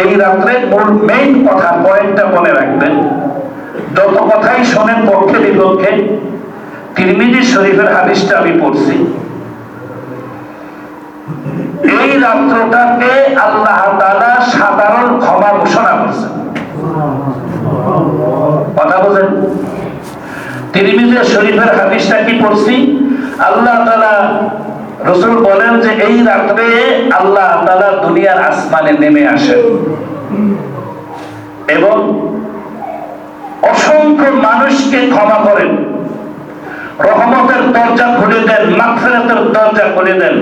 এই রাত্রে মূল মেইন কথা পয়েন্টটা মনে রাখবেন। যত কথাই শোনেন পক্ষে বিপক্ষে তিরমিজি শরীফের হাদিসটা আমি পড়ছি। এই রাত্রটাকে আল্লাহ তাআলা সাধারণ ক্ষমা ঘোষণা করছেন? কথা বোঝেন তিরমিজি শরীফের হাদিসটা কি পড়ছি? আল্লাহ তাআলা রসুল বলেন যে এই রাত্রে আল্লাহ তাআলা দুনিয়ার আসমানে নেমে আসেন। এবং অসংখ্য মানুষকে ক্ষমা করেন। রহমতের দরজা খুলে দেন, মাগফিরাতের দরজা খুলে দেন।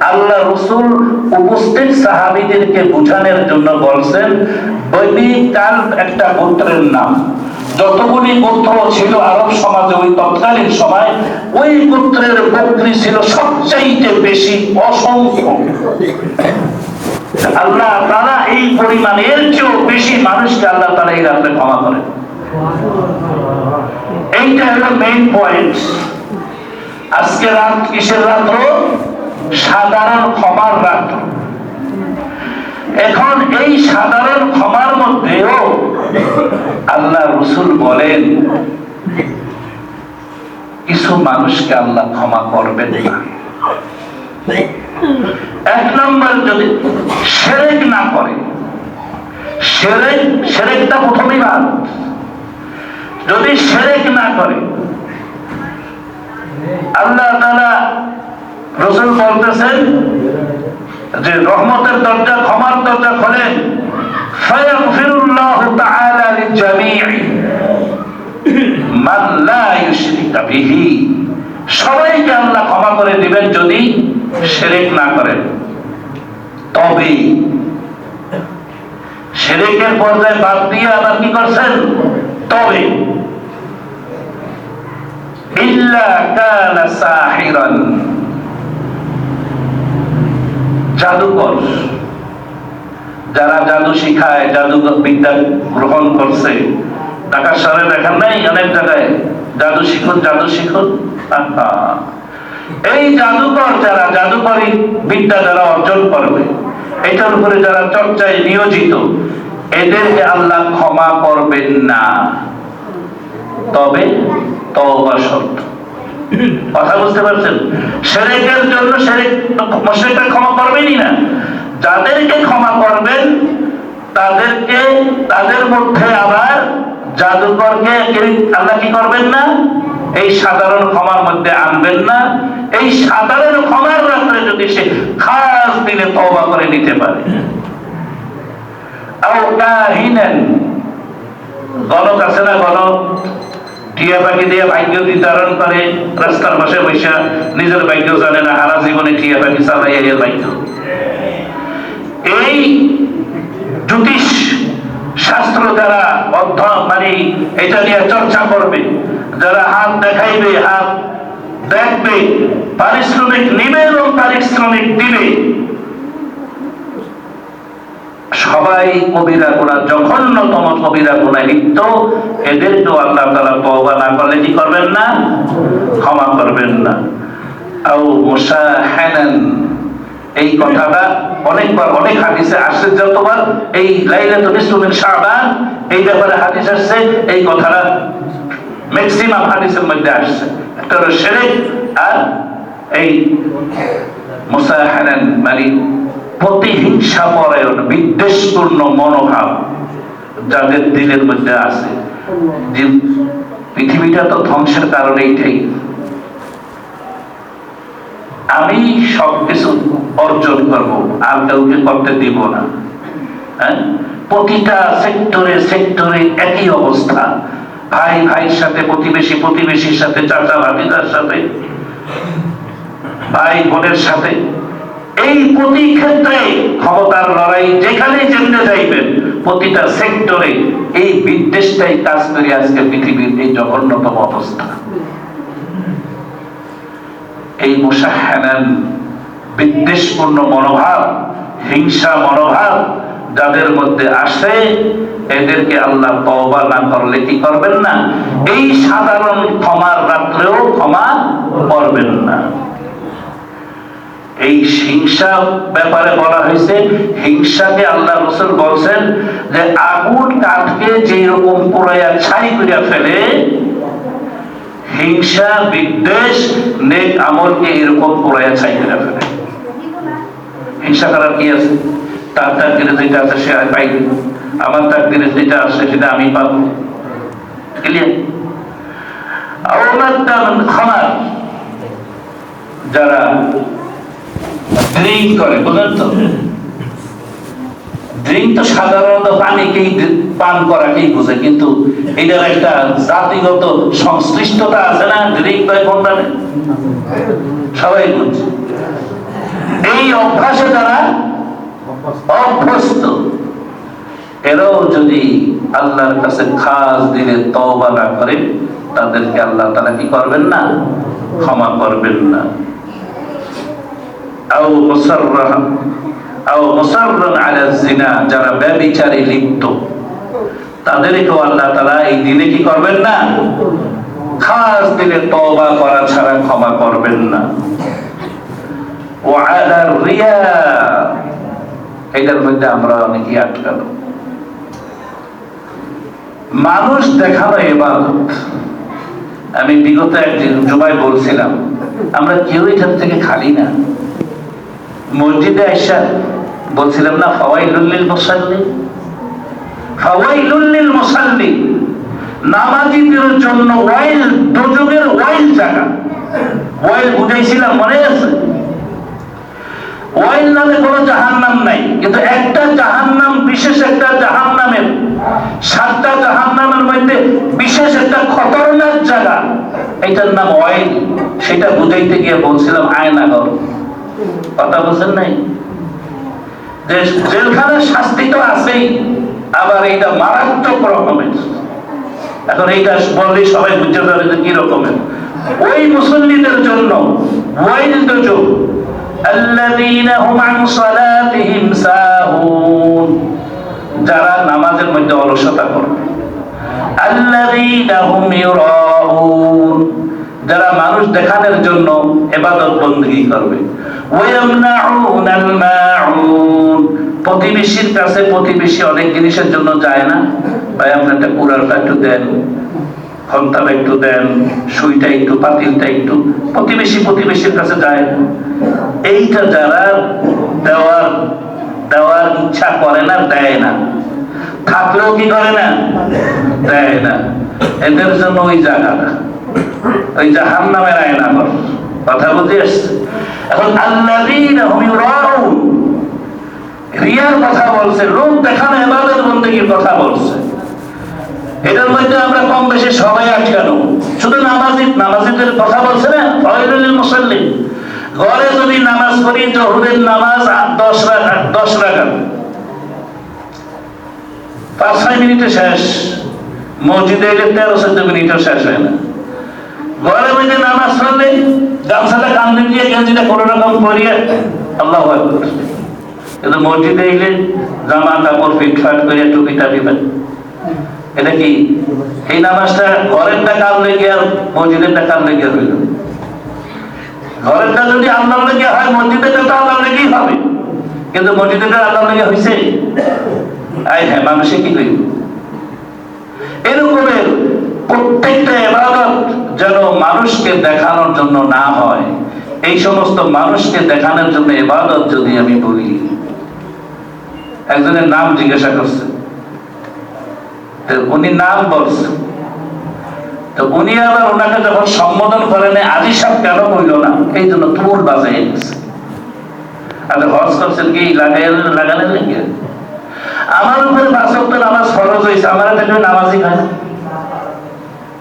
আল্লাহ রসুল উপস্থিত সাহাবীদেরকে বুঝানোর জন্য বলছেন, বৈনি কাল একটা গোত্রের নাম। যতগুলি গোত্র ছিল আরব সমাজে, ওই তৎকালীন সময় ওই গোত্রের বকরি ছিল সবচাইতে বেশি অসংখ্য। আল্লাহ তারা এই পরিমাণে এর চেয়েও বেশি মানুষকে আল্লাহ তারা এই রাত্রে ক্ষমা করেন। এইটা হলো মেইন পয়েন্ট আজকে রাত, কিসের রাত্র? সাধারণ ক্ষমার রাত্র। এখন এই সাধারণ ক্ষমার মধ্যেও আল্লাহ রসুল বলেন, কিছু মানুষকে আল্লাহ ক্ষমা করবেন না। এক নম্বর যদি সেরেক না করে, সেরেক, সেরেকটা প্রথমেই বাদ। যদি সেরেক না করে, আল্লাহ তাআলা রসুল বলতেছেন যে রহমতের দরজা, ক্ষমার দরজা খোলেন। ফায়াগফিরুল্লাহু তাআলা লিজামিই মান লা ইউশরিকা বিহি সবাইকে আল্লাহ ক্ষমা করে দিবেন যদি শিরক না করেন তবে শিরকের পর্যায়ে বাদ দিয়ে আবার কি করছেন? তবে। ইল্লা কানা সাহিরান। জাদুকর। যারা জাদু শিখায়, জাদু বিদ্যা গ্রহণ করছে ঢাকা শহরে দেখেন নাই, অনেক জায়গায় জাদু শিখুন জাদু শিখুন। এই জাদুকর যারা, জাদুকরি বিদ্যা যারা অর্জন করবে, এটার উপরে যারা চর্চায় নিয়োজিত, এদেরকে আল্লাহ ক্ষমা করবেন না। তবে কথা বুঝতে পারছেন? সেরেকের জন্য সেরেক মুশরিকরা ক্ষমা করবেনই না। যাদেরকে ক্ষমা করবেন, তাদেরকে, তাদের মধ্যে আবার জাদুকরকে আল্লাহ কি করবেন না? এই সাধারণ ক্ষমার মধ্যে আনবেন না। এই সাধারণ ক্ষমার রাত্রে যদি সে খাস দিনে তওবা করে নিতে পারে। গণক আছে না গণক টিয়া পাখি দিয়ে ভাগ্য নির্ধারণ করে, রাস্তার পাশে বৈশা নিজের ভাগ্য জানে না হারা জীবনে টিয়া পাখি চালাই এর ভাগ্য। এই জ্যোতিষ শাস্ত্র যারা অধ্যয়ন মানে এটা নিয়ে চর্চা করবে, যারা হাত দেখাইবে, হাত দেখবে, পারিশ্রমিক নিবে এবং পারিশ্রমিক দিবে, সবাই কবিরা গুণা, জঘন্যতম কবিরা গুণা লিপ্ত, এদেরকেও আল্লাহ তালা তওবা না করলে কি করবেন না? ক্ষমা করবেন না। আও মুসাহানান এই কথাটা অনেকবার অনেক হাদিসে আসছে যতবার এই লাইলাতুল মিন শাবান, এই ব্যাপারে হাদিস আসছে, এই কথাটা ম্যাক্সিমাম হাদিসের মধ্যে আসছে। একটা হলো আর এই মুসাহানান মানে প্রতিহিংসা পরায়ণ, বিদ্বেষপূর্ণ মনোভাব যাদের দিলের মধ্যে আছে। যে পৃথিবীটা তো ধ্বংসের কারণ এইটাই আমি সবকিছু অর্জন করব, আর কাউকে করতে দিব না। হ্যাঁ? প্রতিটা সেক্টরে সেক্টরে একই অবস্থা। ভাই ভাইয়ের সাথে, প্রতিবেশী প্রতিবেশীর সাথে, চাচা ভাবিদার সাথে, ভাই বোনের সাথে, এই প্রতি ক্ষেত্রে ক্ষমতার লড়াই যেখানে যেমনে যাইবেন, প্রতিটা সেক্টরে এই বিদ্বেষটাই কাজ করে আজকে পৃথিবীর এই জঘন্যতম অবস্থা। এই মুসাহানান বিদ্বেষপূর্ণ মনোভাব, হিংসা মনোভাব যাদের মধ্যে আসে, এদেরকে আল্লাহ তওবা না করলে কি করবেন না? এই সাধারণ ক্ষমার রাত্রেও ক্ষমা করবেন না। এই হিংসা ব্যাপারে বলা হয়েছে, হিংসাকে আল্লাহ রসুল বলছেন যে আগুন কাঠকে যে রকম পুরাইয়া ছাই করিয়া ফেলে হিংসা, বিদ্বেষ, নেক আমলকে এরকম পুরাইয়া ছাই করিয়া ফেলে হিংসা করার কি আছে? তার তাকদিরে যেটা আছে সে আর পাইবে আমার তাকদিরে যেটা আছে সেটা আমি পাবো। ক্লিয়ার খামার, যারা ড্রিঙ্ক করে বুঝলেন তো? ড্রিঙ্ক তো সাধারণত পানিকেই পান করাকেই বুঝে, কিন্তু এটার একটা জাতিগত সংশ্লিষ্টতা আছে না ড্রিঙ্ক হয় কোনটা? সবাই বুঝছে। এই অভ্যাসে তারা অভ্যস্ত, এরাও যদি আল্লাহর কাছে খাস দিলে তওবা না করে, তাদেরকে আল্লাহ তারা কি করবেন না? ক্ষমা করবেন না। আও মুসাররাহ। যারা লিপ্ত। তাদেরকেও আল্লাহ এই দিনে কি করবেন না? খাস তওবা করা ছাড়া ক্ষমা করবেন না। এটার মধ্যে আমরা অনেকেই আটকানো। মানুষ দেখানো এবাদত আমি বিগত একদিন জুমায় বলছিলাম, আমরা কেউ এখান থেকে খালি না। মসজিদে আইসা বলছিলাম, না ফাওয়াইলুল্লিল মুসাল্লি। ফাওয়াইলুল্লিল মুসাল্লি নামাজিদের জন্য ওয়াইল দুজনের ওয়াইল জায়গা। ওয়াইল বুঝাইছিলাম, মনে আছে? ওয়াইল নামে কোনো জাহান্নাম নাই, কিন্তু একটা জাহান্নাম, বিশেষ একটা জাহান্নামের, সাতটা জাহান্নামের মধ্যে বিশেষ একটা খতরনাক জায়গা, এটার নাম ওয়াইল। সেটা বুঝাইতে গিয়ে বলছিলাম, আয়নাগর। কথা বলছেন নাই যে জেলখানার শাস্তি তো আছেই আবার এটা মারাত্মক রকমের এখন এইটা বললেই সবাই বুঝতে পারবে যে কি রকমের ওই মুসল্লিদের জন্য ওয়াইল দুজো الذين هم عن صلاتهم ساهون যারা নামাজের মধ্যে অলসতা করবে الذين هم يراءون যারা মানুষ দেখানোর জন্য এবাদত বন্দী করবে ويمنعون الماعون প্রতিবেশীর কাছে প্রতিবেশী অনেক জিনিসের জন্য যায় না। ভাই, আপনি একটা কুড়ালটা একটু দেন একটু দেন, সুইটা একটু, পাতিলটা একটু, প্রতিবেশী প্রতিবেশীর কাছে যায় এইটা যারা দেওয়ার দেওয়ার ইচ্ছা করে না, দেয় না। থাকলেও কি করে না? দেয় না। এদের জন্য ওই জায়গাটা, ওই জাহান নামের আয়না কর কথা বুঝে এসছে এখন আল্লাযীনা রিয়ার কথা বলছে, লোক দেখানো ইবাদত বন্দেগীর কথা বলছে। এটার মধ্যে আমরা কম বেশি সবাই আটকানো। শুধু নামাজি নামাজিদের কথা বলছে না ফয়রুল মুসাল্লিম। ঘরে যদি নামাজ পড়ি, জহুরের নামাজ দশ রাখাত দশ রাখাত পাঁচ, ছয় মিনিটে শেষ। মসজিদে এলে তেরো, চোদ্দ মিনিটও শেষ হয় না। ঘরে মধ্যে নামাজ পড়লে গামছাটা কান্দে দিয়ে গেঞ্জিটা কোনো রকম করিয়ে আল্লাহ কিন্তু মসজিদে এলে জামা কাপড় ফিটফাট করে টুপি টাপি দেন এটা কি? এই নামাজটা ঘরেরটা কাল লেগে আর মসজিদেরটা কাল লেগে হইল ঘরেরটা যদি আল্লাহ লেগে হয়, মসজিদেরটা তো আল্লাহ লেগেই হবে। কিন্তু মসজিদেরটা আল্লাহ লেগে হয়েছে আই হ্যাঁ মানুষে কি করিব এরকমের প্রত্যেকটা এবাদত যেন মানুষকে দেখানোর জন্য না হয়। এই সমস্ত মানুষকে দেখানোর জন্য এবাদত যদি আমি বলি। একজনের নাম জিজ্ঞাসা করছে। উনি নাম বলছে। তো উনি আবার ওনাকে যখন সম্বোধন করেন, আজি সাহেব কেন কইল না? এই জন্য তুমুল গেছে। আর হজ করছেন কি? লাগাই লাগানোর লেগে আমার উপরে বাসক নামাজ ফরজ হয়েছে আমার দেখলে নামাজই হয় না।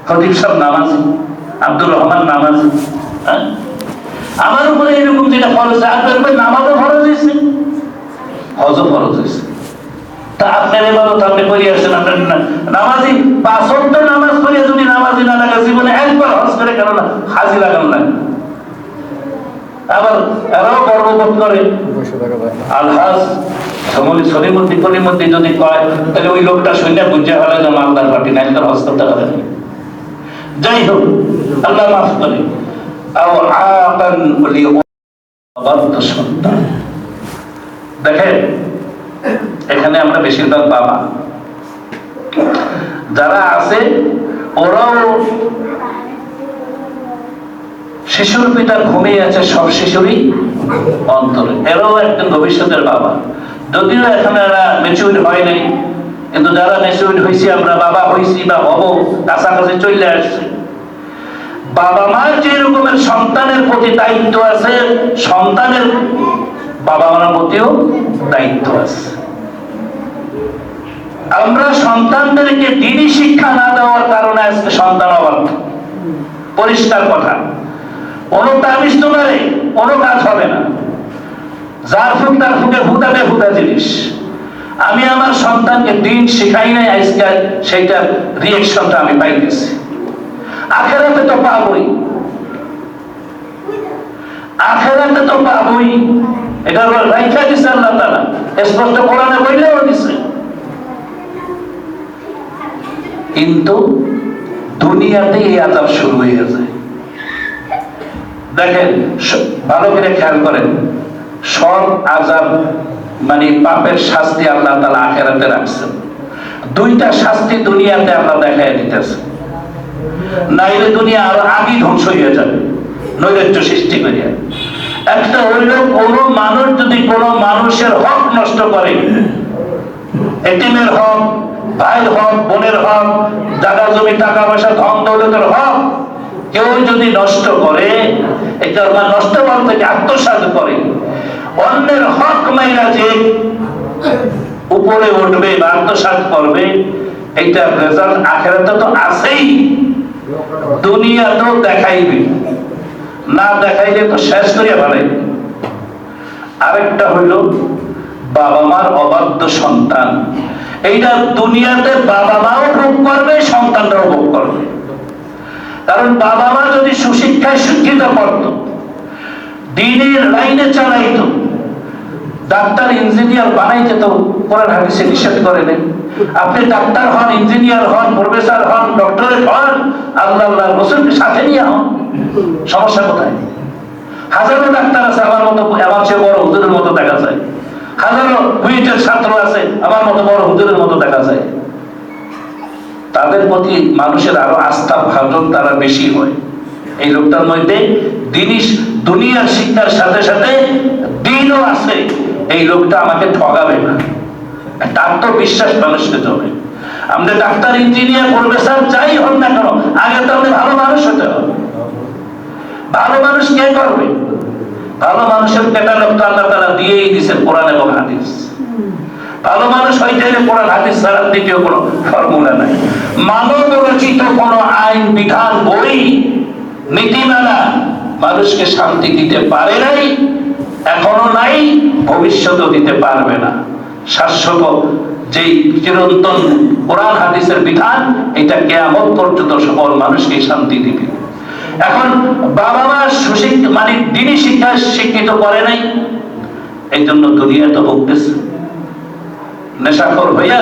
খতিব সাহেব নামাজি আব্দুর রহমান নামাজি হ্যাঁ? আমার উপরে এরকম যেটা ফরজ আপনার উপরে নামাজও ফরজ হয়েছে হজও ফরজ হয়েছে তা আপনার এবারও তো আপনি করিয়ে আসছেন আপনার নামাজি নামাজ পড়িয়ে যদি নামাজি না লাগা জীবনে একবার হজ করে কেন না হাজি লাগান না আবার এরাও গর্ববোধ করে আলহাজ সমলি যদি কয় তাহলে ওই লোকটা শুনে বুঝে হলে যে মালদার পার্টি নাই তার হজ করতে হবে না। যাই হোক আল্লাহ মাফ করে। দেখেন, এখানে আমরা বেশিরভাগ বাবা। যারা আছে, ওরাও শিশুর পিতা ঘুমিয়ে আছে, সব শিশুরই অন্তরে। এরাও একজন ভবিষ্যতের বাবা। যদিও এখন এরা ম্যাচিউর হয় নাই কিন্তু যারা ম্যাচিউর হয়েছি আমরা বাবা হয়েছি বা হব, কাছাকাছি চলে আসছে। বাবা মার যে রকমের সন্তানের প্রতি দায়িত্ব আছে, সন্তানের বাবা মার প্রতিও দায়িত্ব আছে। আমরা সন্তানদেরকে দিনই শিক্ষা না দেওয়ার কারণে আজকে সন্তান অবাধ্য। পরিষ্কার কথা। কোনো তাবিজ তোমারে কোনো কাজ হবে না। যার ফুক, তার ফুকে হুদাতে হুদা জিনিস। আমি আমার সন্তানকে দিন শিখাই নাই, আজকে সেইটার রিয়েকশনটা আমি পাইতেছি। আখেরাতে তো পাবই। আখেরাতে তো পাবই। এটা রাইখা দিছে আল্লাহ তাআলা। স্পষ্ট কোরআনে বললেও দিছে। কিন্তু দুনিয়াতে এই আজাব শুরু হয়ে গেছে দেখেন ভালো করে খেয়াল করেন। সব আজাব মানে পাপের শাস্তি আল্লাহ তালা আখেরাতে রাখছেন দুইটা শাস্তি দুনিয়াতে আমরা দেখাই দিতেছে। নাইলে দুনিয়া ধ্বংস হয়ে যাবে, নৈরাজ্য সৃষ্টি একটা হইল কোন মানুষ যদি কোন মানুষের হক নষ্ট করে এটিমের হক, ভাইয়ের হক, বোনের হক জায়গা জমি, টাকা পয়সা, ধন দৌলতের হক কেউ যদি নষ্ট করে, এটা নষ্ট বলতে কি আত্মসাৎ করে। অন্যের হক মাইরা যে উপরে উঠবে বা আত্মসাৎ করবে, এইটা রেজাল্ট আখেরাতে তো আছেই। দুনিয়াতেও দেখাইবে। না দেখাইলে তো শেষ করিয়া ফেলাইবে। আরেকটা হইল বাবা মার অবাধ্য সন্তান। এইটা দুনিয়াতে বাবা মাও ভোগ করবে, সন্তানরাও ভোগ করবে। কারণ বাবা মা যদি সুশিক্ষায় শিক্ষিত করত, দিনের লাইনে চালাইতো ডাক্তার, ইঞ্জিনিয়ার বানাইতে তো কোরআন, হাদিসে নিষেধ করে নেই। আপনি ডাক্তার হন, ইঞ্জিনিয়ার হন, প্রফেসর হন ডক্টরেট হন, আল্লাহ আল্লাহ রসুলকে সাথে নিয়ে হন। সমস্যা কোথায়? হাজারো ডাক্তার আছে আমার মতো, আমার চেয়ে বড় হুজুরের মতো দেখা যায়। হাজারো বুয়েটের ছাত্র আছে, আমার মতো বড় হুজুরের মতো দেখা যায়। তাদের প্রতি মানুষের আরও আস্থা, ভাজন তারা বেশি হয়। এই লোকটার মধ্যে দিনই দুনিয়ার শিক্ষার সাথে সাথে দিনও আছে। এই লোকটা আমাকে ঠগাবে না। একটা আত্মবিশ্বাস মানুষকে জমে আমাদের ডাক্তার, ইঞ্জিনিয়ার প্রফেসর যাই হন না কেন, আগে তো আমাদের ভালো মানুষ হতে হবে। ভালো মানুষ কে করবে? ভালো মানুষের ক্যাটালগ তো আল্লাহ তারা দিয়েই দিছে কোরআন এবং হাদিস। ভালো মানুষ হইতে হলে কোরআন, হাদিস ছাড়া দ্বিতীয় কোনো ফর্মুলা নাই। মানব রচিত কোন আইন, বিধান, বই, নীতিমালা মানুষকে শান্তি দিতে পারে নাই। এখনও নাই, ভবিষ্যতেও দিতে পারবে না। শাশ্বত যেই চিরন্তন কোরআন, হাদিসের বিধান, এটা কেয়ামত পর্যন্ত সকল মানুষকে শান্তি দিবে। এখন বাবা মা সুশিক্ষিত মানে দিনই শিক্ষা শিক্ষিত করে নাই এই জন্য দুনিয়া তো ভুগতেছে। নেশাখোর হইয়া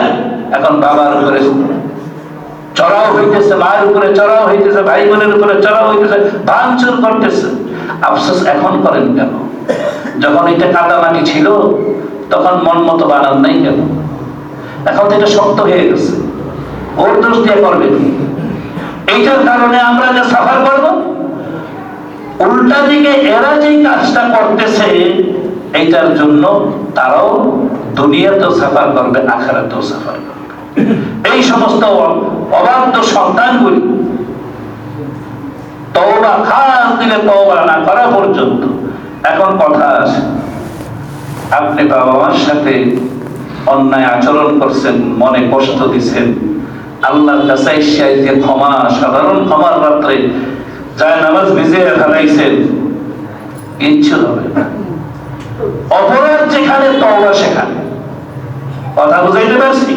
এখন বাবার উপরে চড়াও হইতেছে মায়ের উপরে চড়াও হইতেছে ভাই বোনের উপরে চড়াও হইতেছে, ভাঙচুর করতেছে। আফসোস এখন করেন কেন? যখন এটা কাদামাটি ছিল, তখন মন মতো বানান নাই কেন? এখন তো এটা শক্ত হয়ে গেছে। ওর দোষ দিয়ে করবে এইটার কারণে আমরা যে সাফার করব? উল্টা দিকে এরা যেই কাজটা করতেছে, এইটার জন্য তারাও দুনিয়াতেও সাফার করবে, আখারাতেও সাফার করবে। এই সমস্ত অবাধ্য সন্তানগুলি তওবা খাস দিলে তওবা না করা পর্যন্ত। এখন কথা আছে, আপনি বাবা মার সাথে অন্যায় আচরণ করছেন, মনে কষ্ট দিছেন আল্লাহর কাছে যে ক্ষমা, সাধারণ ক্ষমার পাত্রে যায় নামাজ ভিজে ফেলাইছেন কিচ্ছু হবে না। অপরাধ যেখানে, তওবা সেখানে। কথা বুঝাইতে পারছি?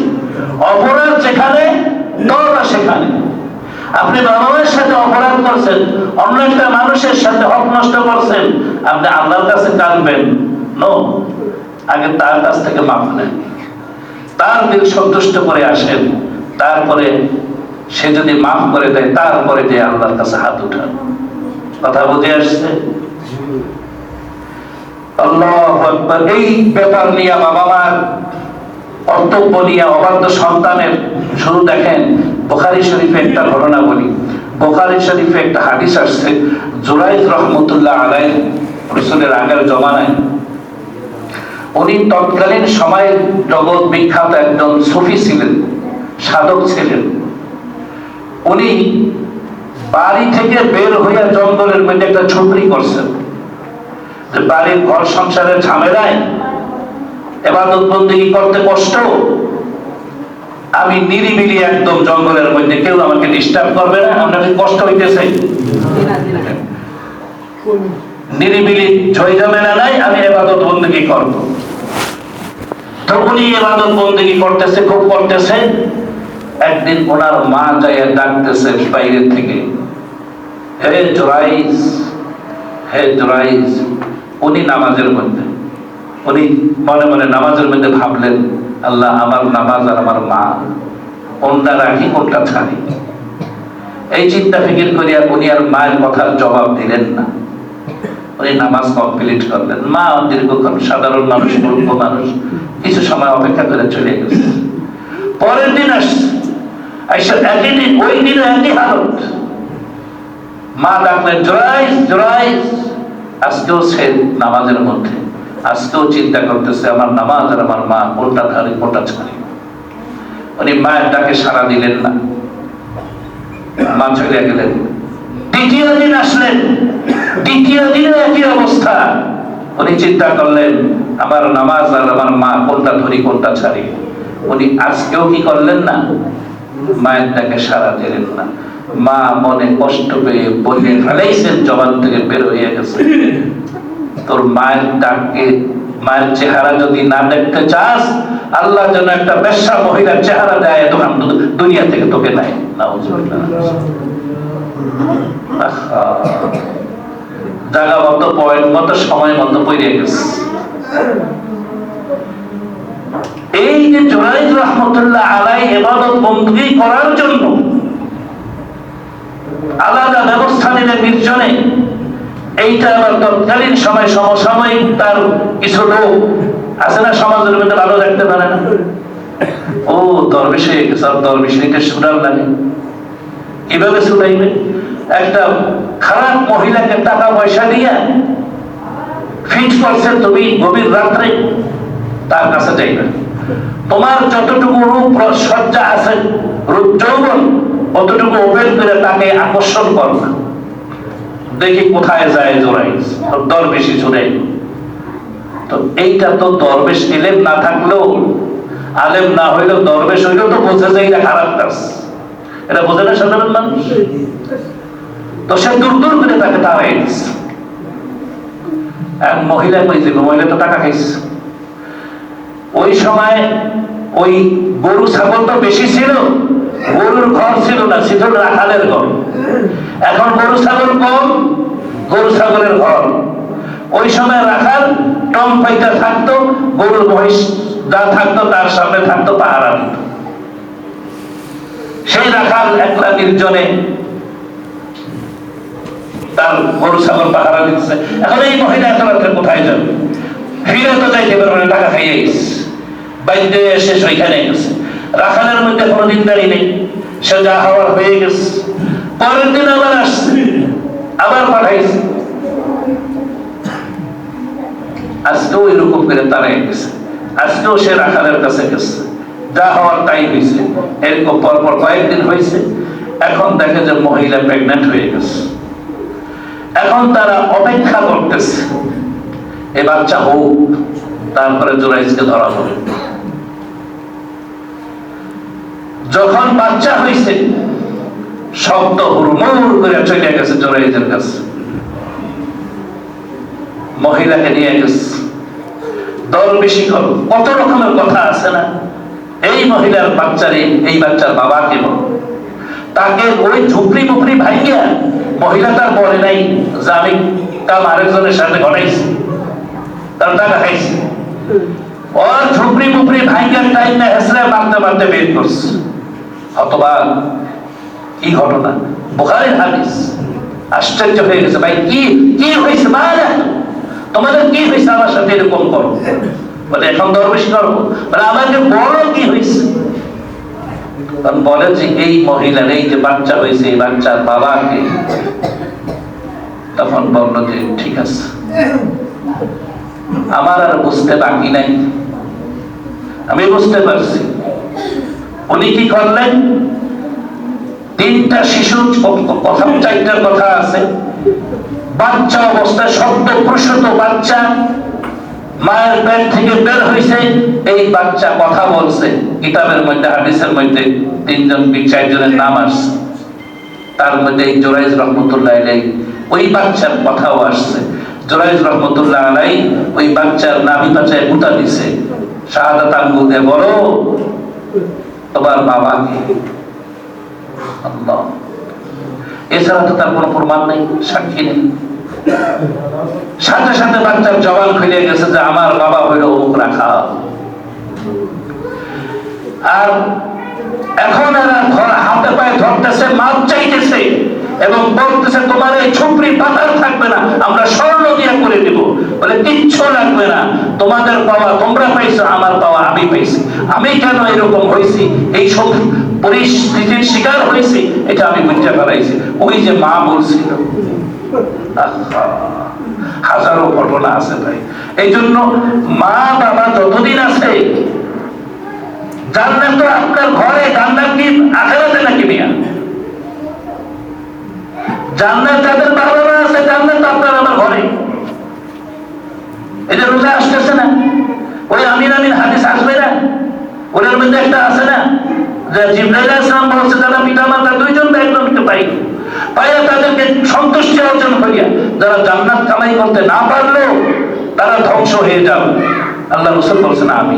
অপরাধ যেখানে, তওবা সেখানে। আপনি বাবা মায়ের সাথে অপরাধ করছেন অন্য একটা মানুষের সাথে হক নষ্ট করছেন আপনি আল্লাহর কাছে কাঁদবেন নো আগে তার কাছ থেকে মাপ নেন। তার দিল সন্তুষ্ট করে আসেন তারপরে সে যদি মাফ করে দেয় তারপরে যে আল্লাহর কাছে হাত উঠান। কথা বুঝে আসছে? আল্লাহু এই ব্যাপার নিয়ে বাবা মার কর্তব্য নিয়ে অবাধ্য সন্তানের শুরু দেখেন বোখারি শরীফে একটা ঘটনা বলি। বোখারি শরীফে একটা হাদিস আসছে, জুরাইদ রহমতুল্লাহ আলাই রসুলের আগের জমানায়। উনি তৎকালীন সময়ে জগৎ বিখ্যাত একজন সুফি ছিলেন, সাধক ছিলেন। উনি বাড়ি থেকে বের হইয়া জঙ্গলের মধ্যে একটা ছুটরি করছেন। বাড়ির ঘর সংসারের ঝামেলায় এবাদত বন্দিগি করতে কষ্ট? আমি নিরিবিলি একদম জঙ্গলের মধ্যে কেউ আমাকে ডিস্টার্ব করবে না কষ্ট হইতেছে? নিরিবিলি নাই, আমি এবাদত বন্দিগি করব। করতেছে, খুব একদিন ওনার মা বাইরের থেকে উনি নামাজের মধ্যে। উনি মনে মনে নামাজের মধ্যে ভাবলেন, আল্লাহ আমার নামাজ আর আমার মা কোনটা রাখি কোনটা ছাড়ি। এই চিন্তা ফিকির করিয়া উনি আর মায়ের কথার জবাব দিলেন না। উনি নামাজ কমপ্লিট করলেন। মা দীর্ঘক্ষণ সাধারণ মানুষ, মূর্খ মানুষ, কিছু সময় অপেক্ষা করে চলে গেছে। পরের দিন আসছে। একই দিন, ওই দিনও একই হালত। মা ডাকলেন জোরাইজ জোরাইজ আজকেও সে নামাজের মধ্যে। আজকেও চিন্তা করতেছে, আমার নামাজ আর আমার মা কোনটা ধারি কোনটা ছাড়ি? উনি মায়ের ডাকে সাড়া দিলেন না। মা চলে গেলেন। দ্বিতীয় দিন আসলেন। দ্বিতীয় দিনে একই অবস্থা। উনি চিন্তা করলেন, আমার নামাজ আর আমার মা কোনটা ধরি, কোনটা ছাড়ি? উনি আজকেও কি করলেন না? মায়ের ডাকে সাড়া দিলেন না। মা মনে কষ্ট পেয়ে বলে ফেলাইছেন, জবান থেকে বের হয়ে গেছে। তোর মায়ের ডাককে মায়ের চেহারা যদি না দেখতে চাস, আল্লাহ যেন একটা বেশ্যা মহিলার চেহারা দেয় তখন দুনিয়া থেকে তোকে নাই জায়গা মতো পয়েন্ট মতো সময় মতো পড়ে গেছে। এই যে জোরাইদ রহমতুল্লাহ আলাই এবাদত করার জন্য আলাদা ব্যবস্থা নিলে নির্জনে এইটা আবার তৎকালীন সময়, সমসাময়িক তার কিছু লোক আছে না সমাজের মধ্যে ভালো রাখতে পারে না? ও দরবেশ হয়ে গেছে আর লাগে কীভাবে শুনাইবে একটা খারাপ মহিলাকে টাকা পয়সা দিয়ে ফিট করছে তুমি গভীর রাত্রে, তার কাছে যাইবে। তোমার যতটুকু রূপ সজ্জা আছে, রূপ যৌবন, অতটুকু ওপেন করে তাকে আকর্ষণ করবে। দেখি কোথায় যায় জোরাই দর বেশি জোরাই তো এইটা তো দরবেশ এলেম না থাকলেও, আলেম না হইলেও দরবেশ হইলেও তো বোঝে যে এটা খারাপ কাজ। এটা বোঝে না সাধারণ মানুষ? তো সে দূর দূর করে তাকে তাড়াই এক মহিলা কইছে মহিলা, তো টাকা খাইছে। ওই সময় ওই গরু ছাগল তো বেশি ছিল গরুর ঘর ছিল না ছিল রাখালের ঘর। এখন গরু ছাগল কম, গরু ছাগলের ঘর। ওই সময় রাখাল টম পাইতে থাকতো গরুর মহিষ যা থাকতো তার সামনে থাকতো, পাহারা দিত। সেই রাখাল একলা নির্জনে তার গরু ছাগল পাহারা দিচ্ছে এখন এই মহিলা এত রাত্রে কোথায় যাবে? ফিরে তো যাইতে পারবে টাকা খাইয়ে গেছে। বাইরে এসে ওইখানে গেছে। রাখালের মধ্যে কোনো দিনদারি নেই। সে যা হওয়ার হয়ে গেছে। পরের দিন আবার আসছে। আবার পাঠাইছে। আজকেও এরকম করে তারাই গেছে। আজকেও সে রাখালের কাছে গেছে। যা হওয়ার তাই হয়েছে। এরকম পরপর কয়েকদিন হয়েছে। এখন দেখে যে মহিলা প্রেগনেন্ট হয়ে গেছে। এখন তারা অপেক্ষা করতেছে। এ বাচ্চা হোক, তারপরে জোরাইজকে ধরা হবে যখন বাচ্চা হয়েছে শব্দ হুড়মুড় করে চলে গেছে জোরাইজের কাছে। মহিলাকে নিয়ে গেছে। দল বেশি করো কত রকমের কথা আছে না? এই মহিলার বাচ্চারে, এই বাচ্চার বাবা কেমন তাকে ওই ঝুপড়ি মুপড়ি ভাইয়া মহিলা তার বলে নাই যে আমি কাম আরেকজনের সাথে ঘটাইছি তার টাকা খাইছি। ওর ঝুপড়ি মুপড়ি ভাইয়ার টাইম না হেসরে মারতে মারতে বের করছে। অথবা কি ঘটনা? বোখারের হাদিস। আশ্চর্য হয়ে গেছে, ভাই, কি কি হয়েছে? মানে তোমাদের কি হয়েছে? আমার সাথে এরকম করো। বলে, এখন দরবেশ করব বলে, আমাকে বড় কি হয়েছে? বলে যে, এই মহিলার, এই যে বাচ্চা হয়েছে, এই বাচ্চার বাবাকে। তখন বলল যে, ঠিক আছে। আমার আর বুঝতে বাকি নাই। আমি বুঝতে পারছি। উনি কি করলেন? তিনটা শিশু প্রথম চারটার কথা আছে, বাচ্চা অবস্থায় শব্দ প্রসূত বাচ্চা, মায়ের পেট থেকে বের হয়েছে এই বাচ্চা কথা বলছে, কিতাবের মধ্যে, হাদিসের মধ্যে, তিনজন চারজনের নাম আসছে? তার মধ্যে এই জোরাইজ রহমতুল্লাহ আলাই ওই বাচ্চার কথাও আসছে। জোরাইজ রহমতুল্লাহ আলাই ওই বাচ্চার নাভি পাচায় গুতা দিছে। শাহাদাত আঙ্গুল দিয়ে বলো তোমার বাবাকে এছাড়া তো তার কোনো প্রমাণ নেই, সাক্ষী নেই। সাথে সাথে বাচ্চার জবান খুলে গেছে যে আমার বাবা হইল অমুক রাখা আর এখন এরা ঘর হাতে পায়ে ধরতেছে মাপ চাইতেছে। এবং বলতেছে, তোমার এই ছুপড়ি পাতার থাকবে না, আমরা স্বর্ণ দিয়া করে দিব। বলে, কিচ্ছু লাগবে না, তোমাদের পাওয়া তোমরা পাইছো, আমার পাওয়া আমি পাইছি। আমি কেন এরকম হয়েছি এই সব পরিস্থিতির শিকার হয়েছি এটা আমি বুঝতে পারাইছি। ওই যে মা বলছিল হাজারো ঘটনা আছে ভাই। এই জন্য মা, বাবা যতদিন আছে, জান্নাত তো আপনার ঘরে, জান্নাত কি আখেরাতে নাকি মিয়া? জান্নাত যাদের বাবা আছে, জান্নাত আপনার আমার ঘরে। যে রোজা আসতেছে না, ওই আমিন আমিন হাদিস আসবে না ওদের মধ্যে একটা আছে না, যে জিব্রাইল ইসলাম বলছে, যারা পিতা মাতা দুইজন একজনকে পাই পাইয়া তাদেরকে সন্তুষ্টি অর্জন করিয়া, যারা জান্নাত কামাই করতে না পারলেও তারা ধ্বংস হয়ে যাবে। আল্লাহ রসুল বলছেন আমি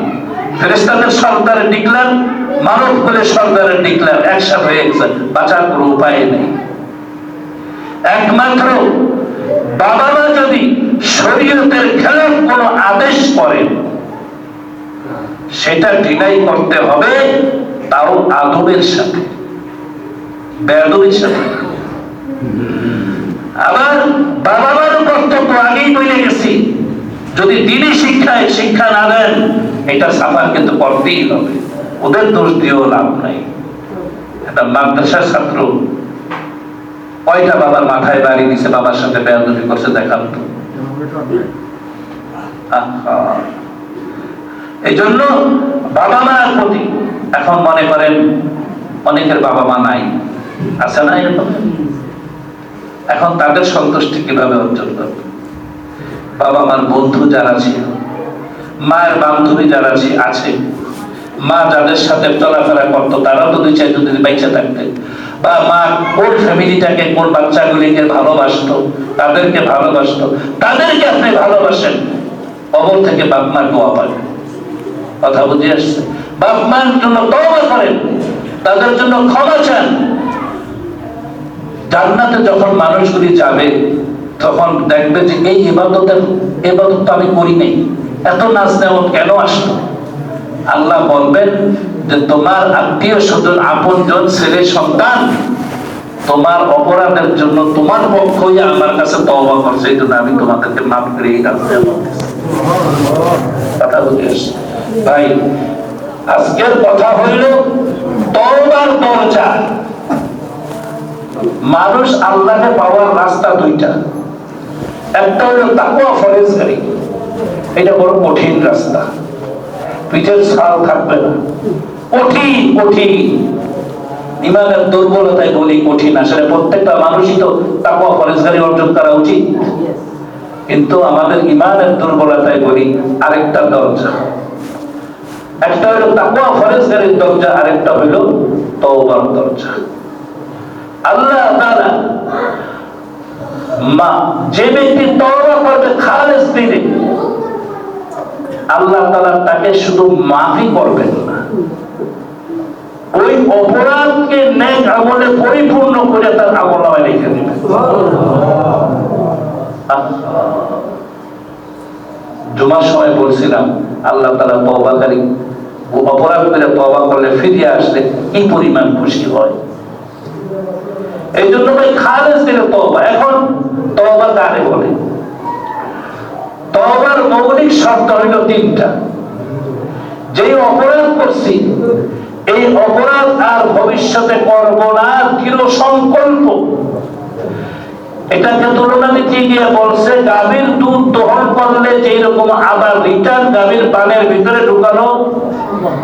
ফেরেস্তাদের সর্দারে ডিক্লার মানব করে সর্দারে ডিক্লার একসাথে হয়ে গেছে, বাঁচার কোনো উপায় নেই। একমাত্র বাবা মা যদি শরীয়তের খেলাফ কোনো আদেশ করেন সেটা ডিনাই করতে হবে তাও আদবের সাথে বেদবের সাথে। আবার বাবা মার কর্তব্য আগেই বলে গেছি, যদি দিনই শিক্ষায় শিক্ষা না দেন, এটা সাফার কিন্তু করতেই হবে, ওদের দোষ দিয়েও লাভ নাই। একটা মাদ্রাসার ছাত্র কয়টা বাবার মাথায় বাড়ি দিছে, বাবার সাথে বেয়াদবি করছে, দেখান তো। এই জন্য বাবা মার প্রতি এখন মনে করেন অনেকের বাবা মা নাই। আছে না এখন তাদের সন্তুষ্টি কীভাবে অর্জন করবে? বাবা মার বন্ধু যারা ছিল, মায়ের বান্ধবী যারা আছে, মা যাদের সাথে চলাফেরা করতো, তারাও তো দুই চারজন যদি বাইচা থাকতেন বা মা কোন ফ্যামিলিটাকে কোন বাচ্চাগুলিকে ভালোবাসতো, তাদেরকে ভালোবাসতো, তাদেরকে আপনি ভালোবাসেন? কবর থেকে বাপ মার দোয়া পাবেন কথা বুঝে আসছে? বাপ মার জন্য তওবা করেন, তাদের জন্য ক্ষমা চান। জান্নাতে যখন মানুষগুলি যাবে, তখন দেখবে যে এই ইবাদতের, ইবাদত তো আমি করি নাই। এত নাচ নেওয়া কেন আসলো? আল্লাহ বলবেন যে তোমার আত্মীয় স্বজন আপন জন ছেলে, সন্তান, তোমার অপরাধের জন্য তোমার পক্ষই আমার কাছে তওবা করছে, এই জন্য আমি তোমাদেরকে মাফ করে এই কথা বুঝে? ভাই, আজকের কথা হইল তওবার দরজা। মানুষ আল্লাহকে পাওয়ার রাস্তা দুইটা। একটা হলো তাকুয়া ফরেজগারি এটা বড় কঠিন রাস্তা। পিঠের ছাল থাকবে না। দুর্বলতায় বলি কঠিন। আসলে প্রত্যেকটা মানুষই তো তাকুয়া অর্জন করা উচিত। কিন্তু আমাদের ইমানের দুর্বলতায় বলি আরেকটা দরজা। একটা হলো তাকুয়া ফরেজগারির দরজা, আরেকটা হলো তওবার দরজা। আল্লাহ তাআলা মা, যে ব্যক্তি তওবা করবে খালেস আল্লাহ তাআলা তাকে শুধু মাফই করবেন না। ওই অপরাধকে নেক আমলে পরিপূর্ণ করে তার আমল লিখে দিবেন জুমার সময় বলছিলাম, আল্লাহ তাআলা তওবাকারী ও অপরাধ করে তওবা করলে আসলে কি পরিমাণ খুশি হয়? এই জন্য ভাই খালেস দিলে তওবা। এখন তওবা কারে বলে? তবার মৌলিক শর্ত হইল তিনটা। যে অপরাধ করছি এই অপরাধ আর ভবিষ্যতে করব না দৃঢ় সংকল্প এটাকে তুলনা দিতে গিয়ে বলছে, গাভীর দুধ দহন করলে যেই রকম আবার রিটার্ন গাভীর পানের ভিতরে ঢুকানো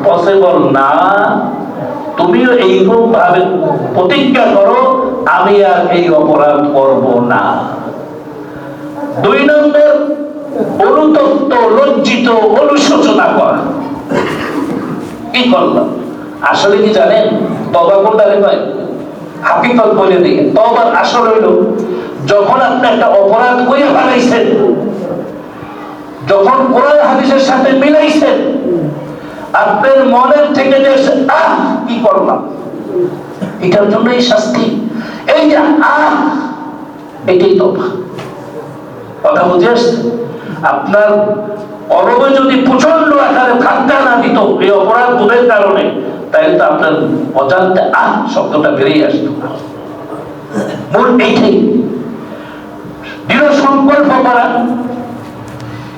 পসিবল না। তুমিও এইরকম ভাবে প্রতিজ্ঞা করো, আমি আর এই অপরাধ করব না। দুই নম্বর, অনুতপ্ত, লজ্জিত, অনুশোচনা করা। কি করলাম? আসলে কি জানেন? তবা কোনটারে কয় হাকিকত বলে দিয়ে তবার আসল হইল, যখন আপনি একটা অপরাধ করে ফেলাইছেন যখন কোরআন হাদিসের সাথে মিলাইছেন, আপনার মনের থেকে যে আহ, কি করলাম? এটার জন্য এই শাস্তি। এই যে, আহ, এটাই তবা কথা বুঝে আপনার অরবে যদি প্রচণ্ড আকারে ধাক্কা না দিত, এই অপরাধ বোধের কারণে, তাহলে তো আপনার অজান্তে আহ শব্দটা বেরিয়ে আসতো। মূল এইটাই। দৃঢ় সংকল্প করা,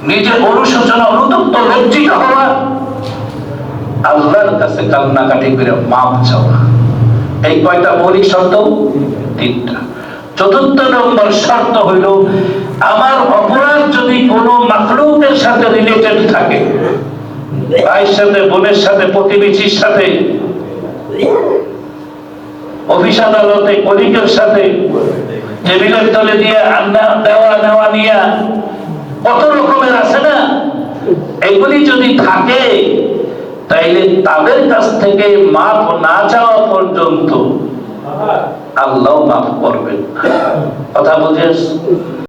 নিজের অনুশোচনা অনুতপ্ত, লজ্জিত হওয়া, আল্লাহর কাছে কান্নাকাটি করে মাপ চাওয়া। এই কয়টা মৌলিক শর্ত তিনটা। চতুর্থ নম্বর শর্ত হইল আমার অপরাধ যদি কোনো মাকলুকের সাথে রিলেটেড থাকে, ভাইয়ের সাথে, বোনের সাথে, প্রতিবেশীর সাথে, অফিস আদালতে কলিকের সাথে, টেবিলের তলে দিয়ে আন্না দেওয়া, নেওয়া নিয়া কত রকমের আছে না? এগুলি যদি থাকে, তাইলে তাদের কাছ থেকে মাপ না চাওয়া পর্যন্ত আল্লাহ মাফ করবেন। কথা বুঝেছ